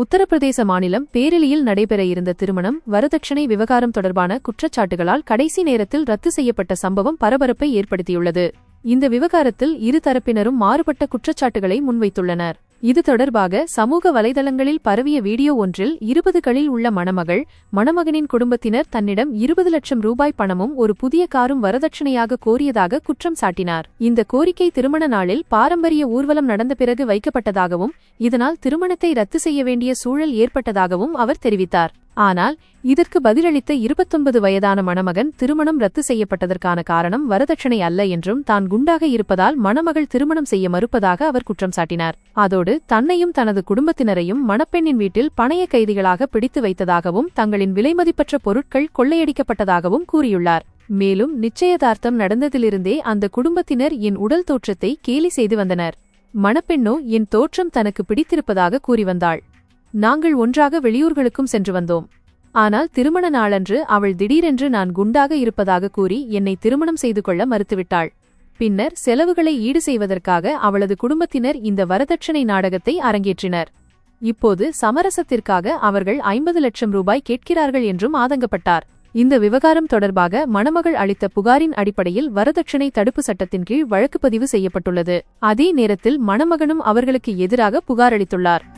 உத்தரப்பிரதேச மாநிலம் பேரிலியில் நடைபெற இருந்த திருமணம் வரதட்சணை விவகாரம் தொடர்பான குற்றச்சாட்டுகளால் கடைசி நேரத்தில் ரத்து செய்யப்பட்ட சம்பவம் பரபரப்பை ஏற்படுத்தியுள்ளது. இந்த விவகாரத்தில் இரு தரப்பினரும் மாறுபட்ட குற்றச்சாட்டுகளை முன்வைத்துள்ளனர். இது தொடர்பாக சமூக வலைதளங்களில் பரவிய வீடியோ ஒன்றில் இருபதுகளில் உள்ள மணமகள் மணமகனின் குடும்பத்தினர் தன்னிடம் இருபது லட்சம் ரூபாய் பணமும் ஒரு புதிய காரும் வரதட்சணையாக கோரியதாக குற்றம் சாட்டினார். இந்த கோரிக்கை திருமண நாளில் பாரம்பரிய ஊர்வலம் நடந்த பிறகு வைக்கப்பட்டதாகவும் இதனால் திருமணத்தை ரத்து செய்ய வேண்டிய சூழல் ஏற்பட்டதாகவும் அவர் தெரிவித்தார். ஆனால் இதற்கு பதிலளித்த இருபத்தொன்பது வயதான மணமகன் திருமணம் ரத்து செய்யப்பட்டதற்கான காரணம் வரதட்சணை அல்ல என்றும் தான் குண்டாக இருப்பதால் மணமகள் திருமணம் செய்ய மறுப்பதாக அவர் குற்றம் சாட்டினார். அதோடு தன்னையும் தனது குடும்பத்தினரையும் மணப்பெண்ணின் வீட்டில் பணைய கைதிகளாக பிடித்து வைத்ததாகவும் தங்களின் விலைமதிப்பற்ற பொருட்கள் கொள்ளையடிக்கப்பட்டதாகவும் கூறியுள்ளார். மேலும் நிச்சயதார்த்தம் நடந்ததிலிருந்தே அந்த குடும்பத்தினர் என் உடல் தோற்றத்தை கேலி செய்து வந்தனர். மணப்பெண்ணோ என் தோற்றம் தனக்கு பிடித்திருப்பதாக கூறி வந்தாள். நாங்கள் ஒன்றாக வெளியூர்களுக்கும் சென்று வந்தோம். ஆனால் திருமண நாளன்று அவள் திடீரென்று நான் குண்டாக இருப்பதாக கூறி என்னை திருமணம் செய்து கொள்ள மறுத்துவிட்டாள். பின்னர் செலவுகளை ஈடு செய்வதற்காக அவளது குடும்பத்தினர் இந்த வரதட்சணை நாடகத்தை அரங்கேற்றினர். இப்போது சமரசத்திற்காக அவர்கள் ஐம்பது லட்சம் ரூபாய் கேட்கிறார்கள் என்றும் ஆதங்கப்பட்டார். இந்த விவகாரம் தொடர்பாக மணமகள் அளித்த புகாரின் அடிப்படையில் வரதட்சணை தடுப்பு சட்டத்தின் கீழ் வழக்கு பதிவு செய்யப்பட்டுள்ளது. அதே நேரத்தில் மணமகனும் அவர்களுக்கு எதிராக புகார் அளித்துள்ளார்.